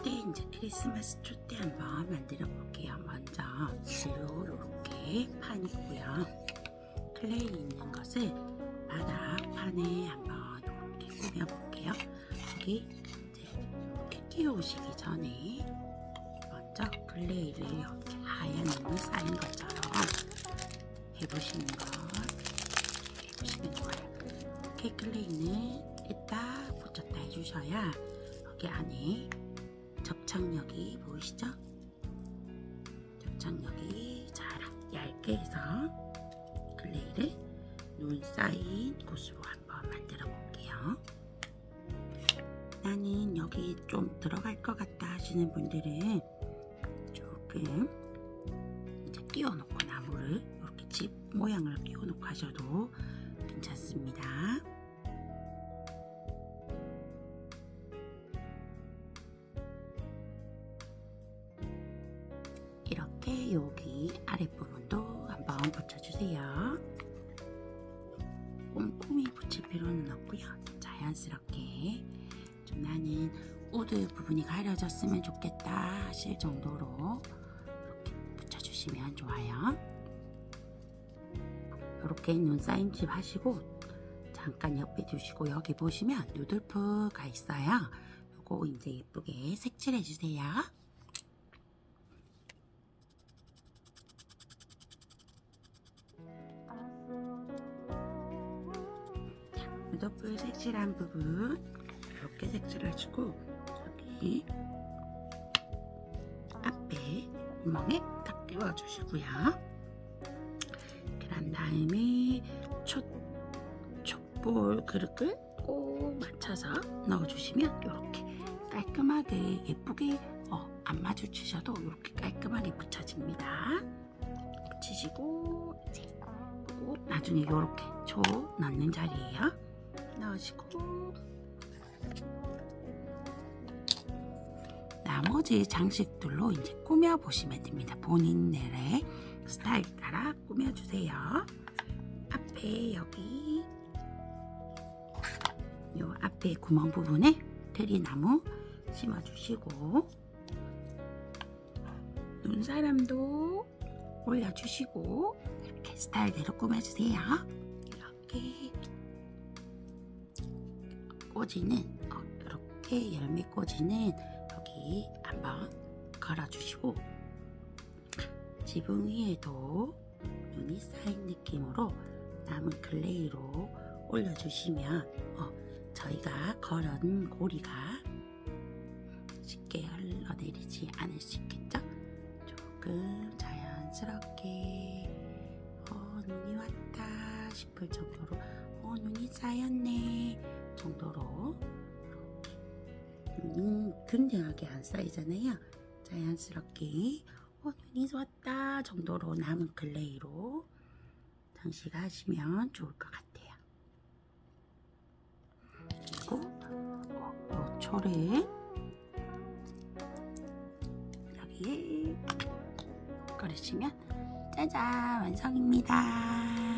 촛대 이제 크리스마스 촛대 한번 만들어 볼게요. 먼저 이렇게 판 있고요. 클레이 있는 것을 바닥 판에 한번 이렇게 꾸며 볼게요. 여기 이제 이렇게 끼워오시기 전에 먼저 클레이를 이렇게 하얀 눈을 쌓인 것처럼 해보시는 것 해보시면 좋아요. 이렇게 클레이는 딱 붙였다 해주셔야 여기 안에 접착력이 보이시죠? 접착력이 잘 얇게 해서 클레이를 눈 쌓인 곳으로 한번 만들어 볼게요. 나는 여기 좀 들어갈 것 같다 하시는 분들은 조금 이제 끼워놓고 나무를 이렇게 집 모양을 끼워놓고 하셔도 괜찮습니다. 이렇게 여기 아랫부분도 한번 붙여주세요. 꼼꼼히 붙일 필요는 없고요. 자연스럽게 좀 나는 우드 부분이 가려졌으면 좋겠다 하실 정도로 이렇게 붙여주시면 좋아요. 이렇게 눈 쌓임집 하시고 잠깐 옆에 두시고 여기 보시면 누들프가 있어요. 요거 이제 예쁘게 색칠해 주세요. 누더풀 색칠한 부분 이렇게 색칠해주고 여기 앞에 구멍에 딱 끼워주시고요. 그런 다음에 촛, 촛볼 그릇을 꼭 맞춰서 넣어주시면 이렇게 깔끔하게 예쁘게 어, 안 마주치셔도 이렇게 깔끔하게 붙여집니다. 붙이시고 이제 꼭 나중에 이렇게 초 넣는 자리에요. 넣으시고 나머지 장식들로 이제 꾸며 보시면 됩니다. 본인들의 스타일 따라 꾸며 주세요. 앞에 여기 요 앞에 구멍 부분에 트리나무 심어 주시고 눈사람도 올려 주시고 이렇게 스타일대로 꾸며 주세요. 이렇게 꽂이는 어, 이렇게 열매 꽂이는 여기 한번 걸어주시고 지붕 위에도 눈이 쌓인 느낌으로 남은 클레이로 올려주시면 어, 저희가 걸은 고리가 쉽게 흘러내리지 않을 수 있겠죠? 조금 자연스럽게. 어, 눈이 왔다 싶을 정도로. 어, 눈이 쌓였네 정도로 눈이 균등하게 안 쌓이잖아요. 자연스럽게 어, 눈이 왔다 정도로 남은 클레이로 장식하시면 좋을 것 같아요. 그리고 어, 요 초를 여기에 걸으시면 짜잔 완성입니다.